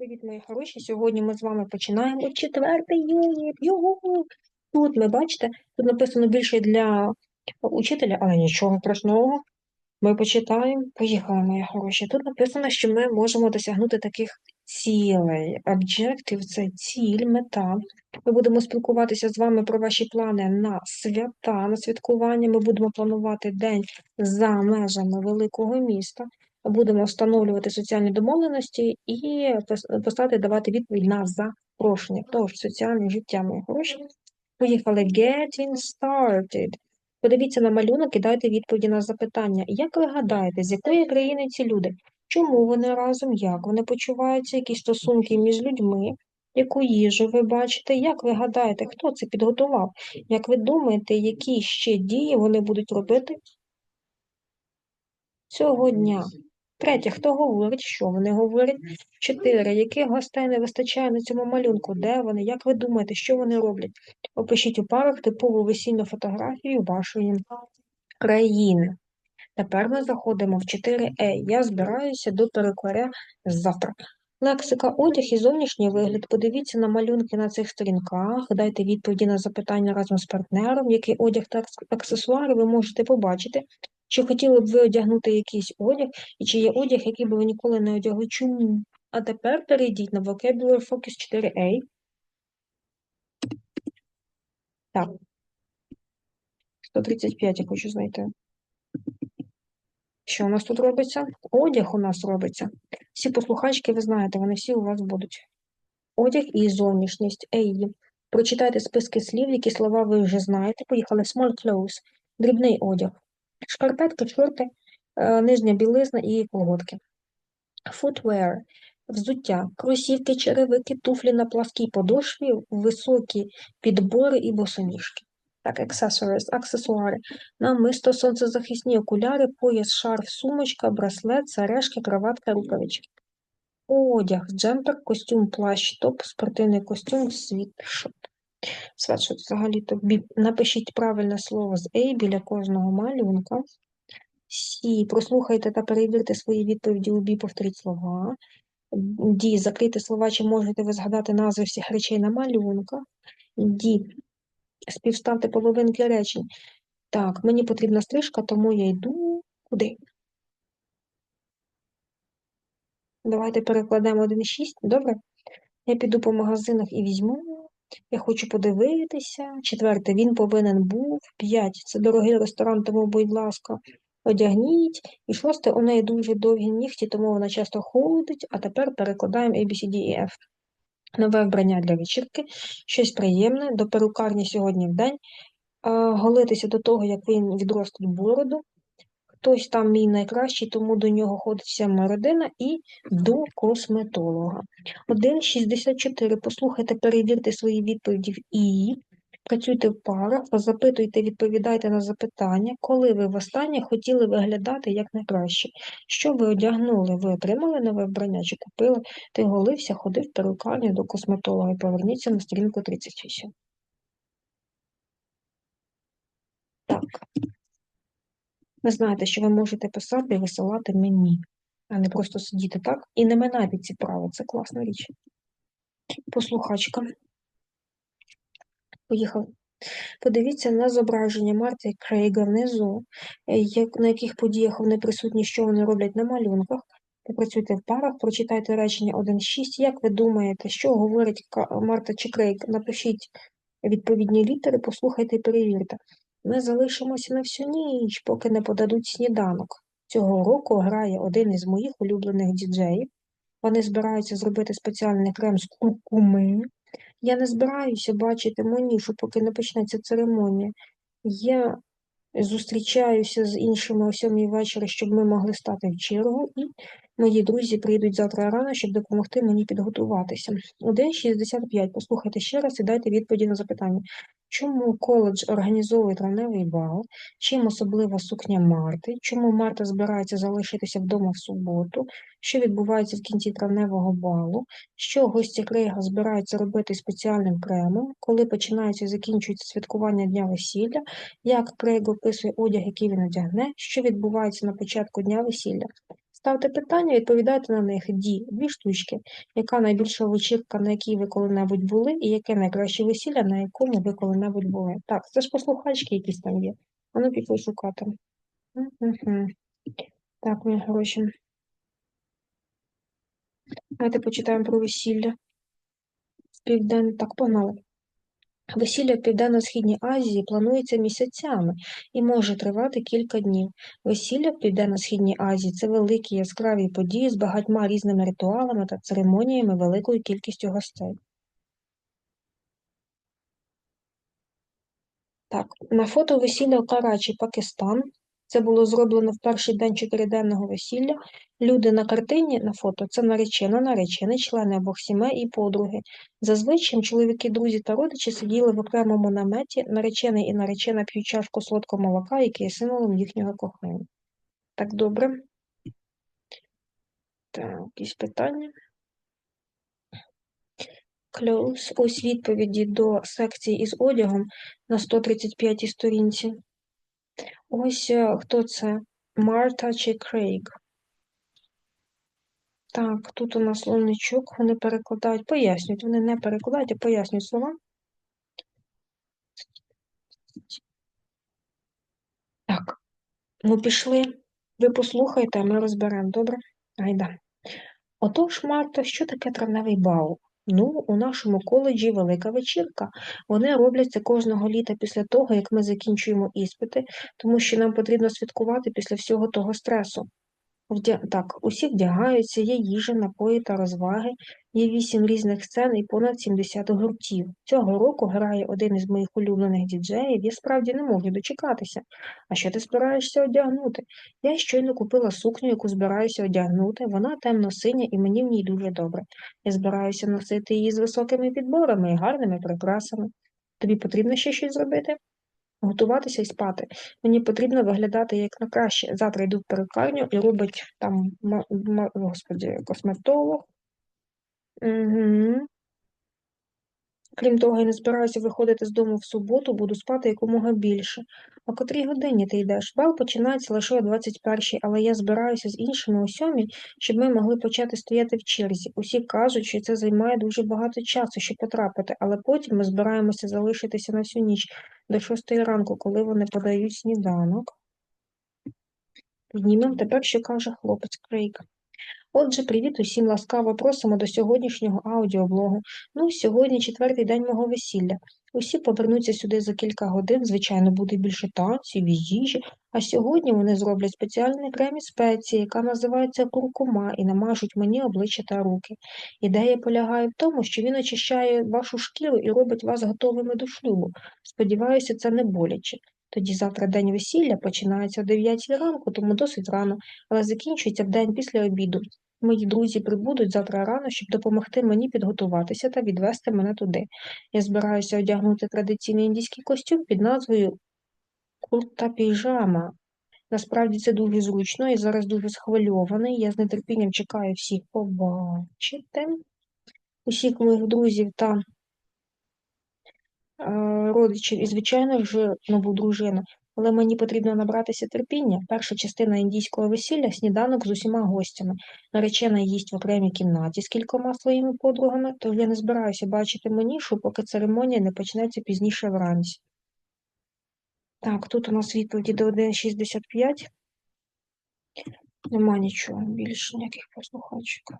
Привіт, мої хороші! Сьогодні ми з вами починаємо четвертий юніт. Його! Тут ми бачите, тут написано більше для учителя, але нічого страшного. Ми почитаємо. Поїхали, мої хороші. Тут написано, що ми можемо досягнути таких цілей. Objective – це ціль, мета. Ми будемо спілкуватися з вами про ваші плани на свята, на святкування. Ми будемо планувати день за межами великого міста. Будемо встановлювати соціальні домовленості і поставити давати відповідь на запрошення. Тож, соціальне життя, мої хороші. Поїхали. Getting started. Подивіться на малюнок і дайте відповіді на запитання. Як ви гадаєте, з якої країни ці люди? Чому вони разом? Як вони почуваються? Які стосунки між людьми? Яку їжу ви бачите? Як ви гадаєте, хто це підготував? Як ви думаєте, які ще дії вони будуть робити цього дня? Третє, хто говорить, що вони говорять? Чотири. Яких гостей не вистачає на цьому малюнку? Де вони? Як ви думаєте, що вони роблять? Опишіть у парах типову весільну фотографію вашої країни. Тепер ми заходимо в 4Е. Я збираюся до перекладя завтра. Лексика, одяг і зовнішній вигляд. Подивіться на малюнки на цих сторінках, дайте відповіді на запитання разом з партнером, який одяг та аксесуари ви можете побачити. Чи хотіли б ви одягнути якийсь одяг, і чи є одяг, який би ви ніколи не одягли? Чому? А тепер перейдіть на Vocabulary Focus 4A. Так. 135 я хочу знайти. Що у нас тут робиться? Одяг у нас робиться. Всі послухачки, ви знаєте, вони всі у вас будуть. Одяг і зовнішність. Ей. Прочитайте списки слів, які слова ви вже знаєте. Поїхали. Small clothes. Дрібний одяг. Шкарпетки, шорти, е, нижня білизна і колготки. Footwear. Взуття, кросівки, черевики, туфлі на пласкій подошві, високі підбори і босоніжки. Так, accessories, аксесуари. Намисто, сонцезахисні окуляри, пояс, шарф, сумочка, браслет, сережки, краватка, рукавички. Одяг, джемпер, костюм, плащ, топ, спортивний костюм, світшот. Светшот взагалі-то напишіть правильне слово з A біля кожного малюнка. Сі, прослухайте та перевірте свої відповіді у Бі, повторіть слова. Ді, закрийте слова, чи можете ви згадати назви всіх речей на малюнках. Ді, співставте половинки речень. Так, мені потрібна стрижка, тому я йду куди? Давайте перекладемо 1,6. Добре? Я піду по магазинах і візьму. Я хочу подивитися. Четверте, він повинен був. П'ять. Це дорогий ресторан, тому, будь ласка, одягніть. І шосте, у неї дуже довгі нігті, тому вона часто ходить, а тепер перекладаємо A, B, E, F. Нове вбрання для вечірки, щось приємне, до перукарні сьогодні в день, голитися до того, як він відростить бороду. Хтось там мій найкращий, тому до нього ходить вся моя родина і до косметолога. 1,64. Послухайте, перевірте свої відповіді І. Працюйте в парах, запитуйте, відповідайте на запитання, коли ви востаннє хотіли виглядати як найкраще. Що ви одягнули? Ви отримали нове вбрання чи купили? Ти голився, ходив в перукарню до косметолога. Поверніться на сторінку 38. Так. Ви знаєте, що ви можете писати і висилати мені, а не просто сидіти так. І не минайте ці права, це класна річ. Послухачка. Поїхали. Подивіться на зображення Марти Крейга внизу, е, на яких подіях вони присутні, що вони роблять на малюнках. Попрацюйте в парах, прочитайте речення 1.6. Як ви думаєте, що говорить Марта чи Крейг? Напишіть відповідні літери, послухайте і перевірте. Ми залишимося на всю ніч, поки не подадуть сніданок. Цього року грає один із моїх улюблених діджеїв. Вони збираються зробити спеціальний крем з куркуми. Я не збираюся бачити Монішу, поки не почнеться церемонія. Я зустрічаюся з іншими о сьомій вечора, щоб ми могли стати в чергу, і мої друзі прийдуть завтра рано, щоб допомогти мені підготуватися. 1.65. Послухайте ще раз і дайте відповіді на запитання. Чому коледж організовує травневий бал? Чим особлива сукня Марти? Чому Марта збирається залишитися вдома в суботу? Що відбувається в кінці травневого балу? Що гості Крейга збираються робити спеціальним кремом? Коли починається і закінчується святкування дня весілля? Як Крейг описує одяг, який він одягне? Що відбувається на початку дня весілля? Ставте питання, відповідайте на них. Ді, дві штучки. Яка найбільша вечірка, на якій ви коли-небудь були, і яке найкраще весілля, на якому ви коли-небудь були? Так, це ж послухачки якісь там є. А ну пішли шукати. Угу. Так, мої гроші. Давайте почитаємо про весілля. Південне. Так, погнали. Весілля в Південно-Східній Азії планується місяцями і може тривати кілька днів. Весілля в Південно-Східній Азії це великі яскраві події з багатьма різними ритуалами та церемоніями великою кількістю гостей. Так, на фото весілля в Карачі, Пакистан. Це було зроблено в перший день чотириденного весілля. Люди на картині на фото це наречена, наречений, члени обох сімей і подруги. Зазвичай чоловіки, друзі та родичі сиділи в окремому наметі, наречений і наречена п'ють чашку солодкого молока, який є символом їхнього кохання. Так, добре. Так, якісь питання? Close. Ось відповіді до секції із одягом на 135 сторінці. Ось е, хто це? Марта чи Крейг. Так, тут у нас словничок, вони перекладають, пояснюють, вони не перекладають, а пояснюють слова. Так, ну пішли. Ви послухайте, а ми розберемо, добре? Айда. Отож, Марта, що таке травневий бал? Ну, у нашому коледжі велика вечірка. Вони робляться кожного літа після того, як ми закінчуємо іспити, тому що нам потрібно святкувати після всього того стресу. Так, усі вдягаються, є їжа, напої та розваги, є вісім різних сцен і понад 70 гуртів. Цього року грає один із моїх улюблених діджеїв, я справді не можу дочекатися. А що ти збираєшся одягнути? Я щойно купила сукню, яку збираюся одягнути. Вона темно-синя і мені в ній дуже добре. Я збираюся носити її з високими підборами і гарними прикрасами. Тобі потрібно ще щось зробити? Готуватися і спати. Мені потрібно виглядати як на краще. Завтра йду в перукарню і робить там, господі, косметолог. Угу. Крім того, я не збираюся виходити з дому в суботу, буду спати якомога більше. О котрій годині ти йдеш? Бал починається лише о 21-й, але я збираюся з іншими о сьомій, щоб ми могли почати стояти в черзі. Усі кажуть, що це займає дуже багато часу, щоб потрапити, але потім ми збираємося залишитися на всю ніч до шостої ранку, коли вони подають сніданок. Піднімемо тепер, що каже хлопець Крейг. Отже, привіт усім ласкаво просимо до сьогоднішнього аудіоблогу. Ну, сьогодні четвертий день мого весілля. Усі повернуться сюди за кілька годин, звичайно, буде більше танців і їжі, а сьогодні вони зроблять спеціальний крем із спеції, яка називається куркума, і намажуть мені обличчя та руки. Ідея полягає в тому, що він очищає вашу шкіру і робить вас готовими до шлюбу. Сподіваюся, це не боляче. Тоді завтра день весілля починається о 9 ранку, тому досить рано, але закінчується в день після обіду. Мої друзі прибудуть завтра рано, щоб допомогти мені підготуватися та відвести мене туди. Я збираюся одягнути традиційний індійський костюм під назвою курта піжама. Насправді це дуже зручно і зараз дуже схвильований. Я з нетерпінням чекаю всіх побачити, усіх моїх друзів та родичів і, звичайно ж, нову дружину. Але мені потрібно набратися терпіння. Перша частина індійського весілля сніданок з усіма гостями. Наречена їсть в окремій кімнаті з кількома своїми подругами, тож я не збираюся бачити манішу, поки церемонія не почнеться пізніше вранці. Так, тут у нас відповіді до 1.65. Нема нічого більше, ніяких послухачок.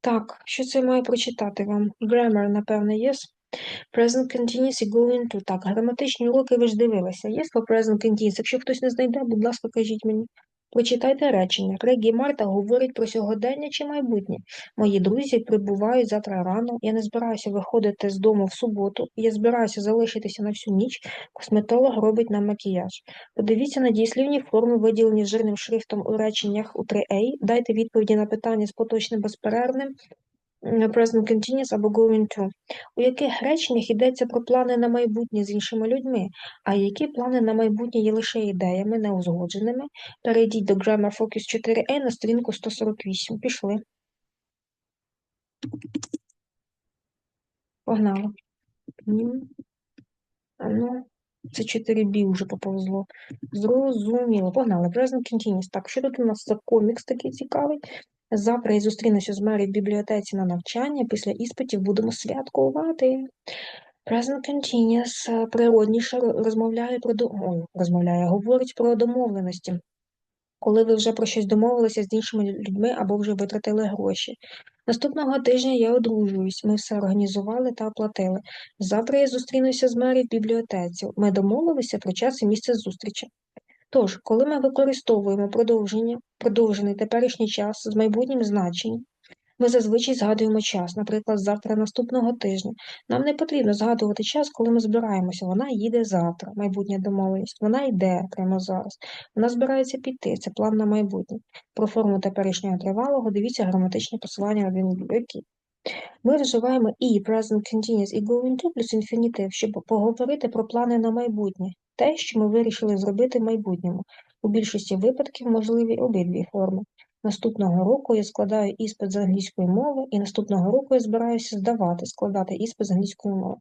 Так, що це маю прочитати вам? Grammar, напевне, є. Yes? Present continuous і going to. Так, граматичні уроки ви ж дивилися. Є слово present continuous. Якщо хтось не знайде, будь ласка, кажіть мені. Прочитайте речення. Регі Марта говорить про сьогодення чи майбутнє. Мої друзі прибувають завтра рано. Я не збираюся виходити з дому в суботу. Я збираюся залишитися на всю ніч. Косметолог робить нам макіяж. Подивіться на дієслівні форми, виділені жирним шрифтом у реченнях у 3A. Дайте відповіді на питання з поточним безперервним present continuous або going to. У яких реченнях йдеться про плани на майбутнє з іншими людьми, а які плани на майбутнє є лише ідеями, неузгодженими. Перейдіть до Grammar Focus 4a на сторінку 148. Пішли. Погнали. Ну. Це 4B вже поповзло. Зрозуміло. Погнали. Present continuous. Так, що тут у нас за комікс такий цікавий? Завтра я зустрінуся з Мері в бібліотеці на навчання. Після іспитів будемо святкувати. Present continuous е, природніше розмовляє про. Ой, розмовляє, говорить про домовленості. Коли ви вже про щось домовилися з іншими людьми або вже витратили гроші. Наступного тижня я одружуюсь, ми все організували та оплатили. Завтра я зустрінуся з Мері в бібліотеці. Ми домовилися про час і місце зустрічі. Тож, коли ми використовуємо продовження, продовжений теперішній час з майбутнім значенням, ми зазвичай згадуємо час, наприклад, завтра наступного тижня. Нам не потрібно згадувати час, коли ми збираємося. Вона їде завтра, майбутня домовленість. Вона йде прямо зараз. Вона збирається піти. Це план на майбутнє. Про форму теперішнього тривалого дивіться граматичні посилання на бібліотеки. Ми вживаємо і present continuous, і going to плюс інфінітив, щоб поговорити про плани на майбутнє, те, що ми вирішили зробити в майбутньому. У більшості випадків можливі обидві форми. Наступного року я складаю іспит з англійської мови, і наступного року я збираюся здавати, складати іспит з англійської мови.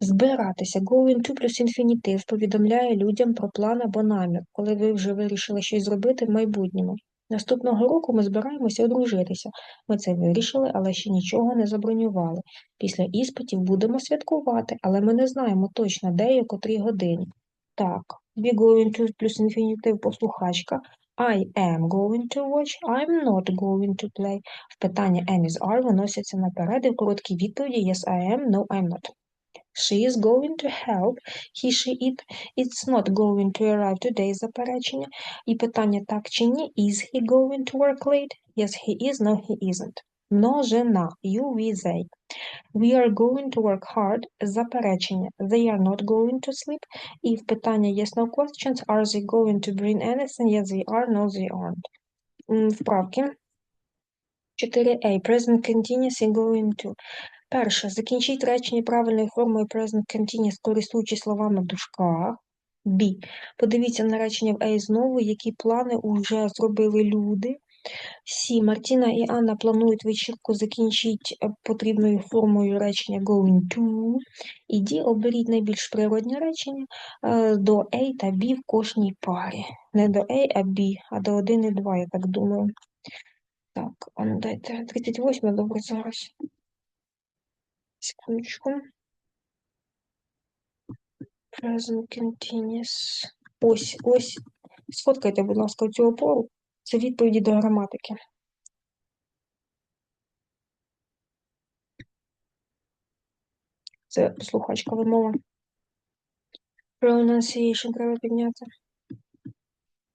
Збиратися going to плюс інфінітив повідомляє людям про план або намір, коли ви вже вирішили щось зробити в майбутньому. Наступного року ми збираємося одружитися. Ми це вирішили, але ще нічого не забронювали. Після іспитів будемо святкувати, але ми не знаємо точно, де і о котрій годині. Так, be going to плюс інфінітив послухачка. I am going to watch, I'm not going to play. В питання am is are виносяться наперед і в короткій відповіді yes, I am, no, I'm not. She is going to help, he, she, it, it's not going to arrive today заперечення. І питання так чи ні, is he going to work late? Yes, he is, no, he isn't. Множина, you, we, they. We are going to work hard, заперечення. They are not going to sleep. І в питання yes, no questions, are they going to bring anything? Yes, they are, no, they aren't. Вправки. 4a. Present continuous і going to. Перше. Закінчіть речення правильною формою present continuous, користуючись словами в дужках. B. Подивіться на речення в A знову, які плани вже зробили люди. Сі. Мартіна і Анна планують вечірку, закінчіть е, потрібною формою речення going to. І Ді. Оберіть найбільш природні речення е, до A та B в кожній парі. Не до A, а B, а до 1 і 2, я так думаю. Так, ну дайте 38, добре, зараз. Секундочку. Present continuous. Ось, ось. Сфоткайте, будь ласка, цю опору. Це відповіді до граматики. Це слухачка вимова. Pronunciation треба підняти.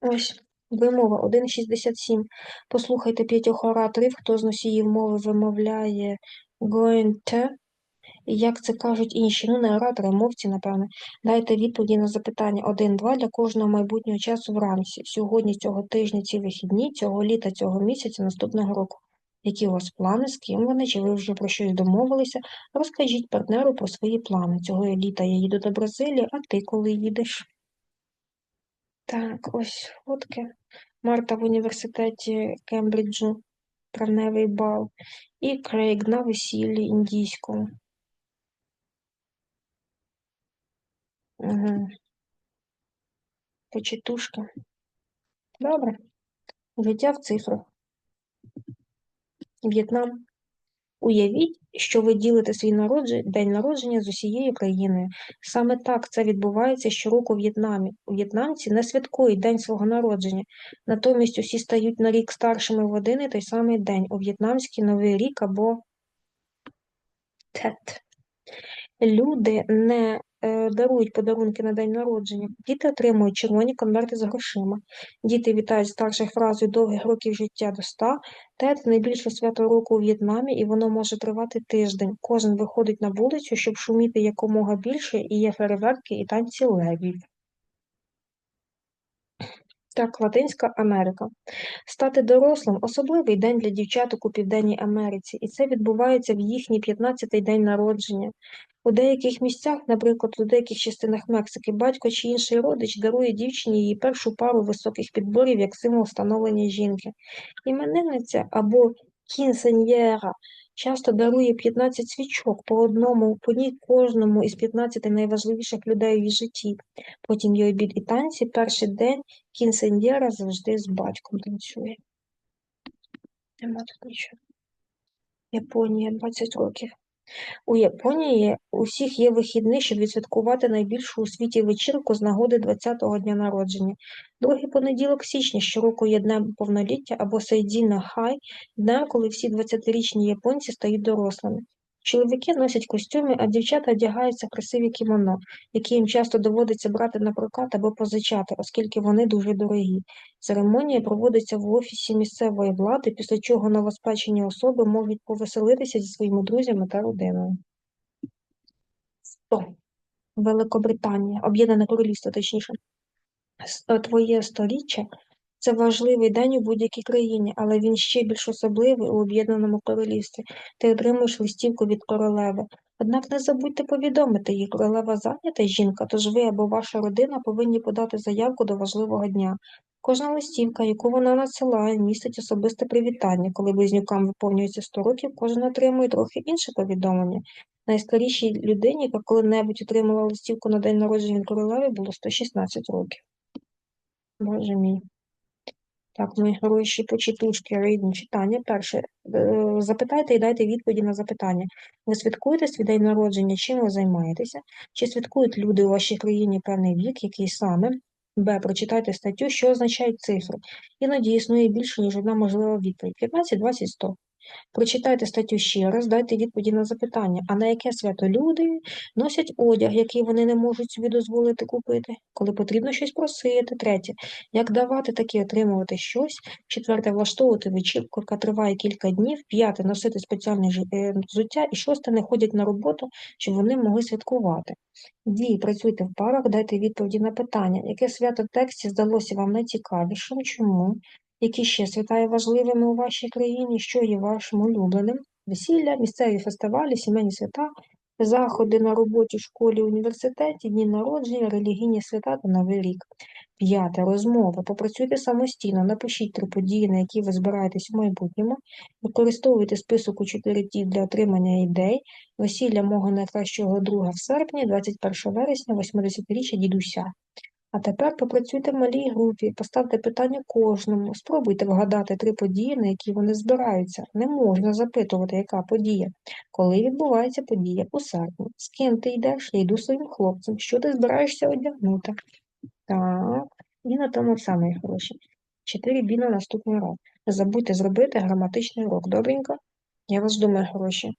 Ось. Вимова 1.67. Послухайте п'ятьох ораторів, хто з носіїв мови вимовляє going to. Як це кажуть інші, ну не оратори, мовці, напевне. Дайте відповіді на запитання 1-2 для кожного майбутнього часу вранці. Сьогодні, цього тижня, ці вихідні, цього літа, цього місяця, наступного року. Які у вас плани, з ким вони, чи ви вже про щось домовилися? Розкажіть партнеру про свої плани. Цього літа я їду до Бразилії, а ти коли їдеш? Так, ось фотки. Марта в університеті Кембриджу, травневий бал. І Крейг на весіллі індійському. Угу. Почетушки. Добре. Життя в цифрах. В'єтнам. Уявіть, що ви ділите свій народження, день народження з усією країною. Саме так це відбувається щороку в В'єтнамі. В'єтнамці не святкують день свого народження, натомість усі стають на рік старшими в один і той самий день у в'єтнамський Новий рік або тет. Люди не дарують подарунки на день народження. Діти отримують червоні конверти з грошима. Діти вітають старших фразою довгих років життя до ста. Тет найбільше свято року у В'єтнамі, і воно може тривати тиждень. Кожен виходить на вулицю, щоб шуміти якомога більше, і є фейерверки і танці левів. Так, Латинська Америка. Стати дорослим особливий день для дівчаток у Південній Америці, і це відбувається в їхній 15-й день народження. У деяких місцях, наприклад, у деяких частинах Мексики, батько чи інший родич дарує дівчині її першу пару високих підборів як символ встановлення жінки. Іменинниця або Кінсеньєра часто дарує 15 свічок по одному, по ній кожному із 15 найважливіших людей в її житті. Потім є обід і танці. Перший день кінсеньєра завжди з батьком танцює. Нема тут нічого. Японія 20 років. У Японії у всіх є вихідний, щоб відсвяткувати найбільшу у світі вечірку з нагоди 20-го дня народження. Другий понеділок січня щороку є днем повноліття або Сейдзіна Хай, днем, коли всі 20-річні японці стають дорослими. Чоловіки носять костюми, а дівчата одягаються красиві кімоно, які їм часто доводиться брати на прокат або позичати, оскільки вони дуже дорогі. Церемонія проводиться в офісі місцевої влади, після чого новоспечені особи можуть повеселитися зі своїми друзями та родиною. 100. Великобританія, Об'єднане Королівство, точніше. Твоє сторіччя – це важливий день у будь-якій країні, але він ще більш особливий у Об'єднаному Королівстві. Ти отримуєш листівку від королеви. Однак не забудьте повідомити їй, королева зайнята жінка, тож ви або ваша родина повинні подати заявку до важливого дня. Кожна листівка, яку вона надсилає, містить особисте привітання. Коли близнюкам виповнюється 100 років, кожен отримує трохи інше повідомлення. Найстарішій людині, яка коли-небудь отримала листівку на день народження королеви, було 116 років. Боже мій. Так, мої хороші почітучки, рідні читання. Перше, е, запитайте і дайте відповіді на запитання. Ви святкуєте свій день народження? Чим ви займаєтеся? Чи святкують люди у вашій країні певний вік, який саме? Б. Прочитайте статтю, що означають цифри. Іноді існує більше, ніж одна можлива відповідь. 15, 20, 100. Прочитайте статтю ще раз, дайте відповіді на запитання, а на яке свято люди носять одяг, який вони не можуть собі дозволити купити, коли потрібно щось просити. Третє, як давати такі отримувати щось. Четверте, влаштовувати вечірку, яка триває кілька днів. П'яте, носити спеціальне е, взуття. І шосте, не ходять на роботу, щоб вони могли святкувати. Дії, працюйте в парах, дайте відповіді на питання, яке свято в тексті здалося вам найцікавішим, чому? Які ще свята є важливими у вашій країні, що є вашим улюбленим? Весілля, місцеві фестивалі, сімейні свята, заходи на роботі, школі, університеті, дні народження, релігійні свята та Новий рік. П'яте. Розмова. Попрацюйте самостійно, напишіть три події, на які ви збираєтесь у майбутньому. Використовуйте список у чотири ті для отримання ідей. Весілля мого найкращого друга в серпні, 21 вересня, 80-річчя дідуся. А тепер попрацюйте в малій групі, поставте питання кожному, спробуйте вгадати три події, на які вони збираються. Не можна запитувати, яка подія. Коли відбувається подія у серпні? З ким ти йдеш? Я йду своїм хлопцем. Що ти збираєшся одягнути? Так, і на тому все, мої хороші. Чотири бі на наступний урок. Не забудьте зробити граматичний урок. Добренько? Я вас думаю, хороші.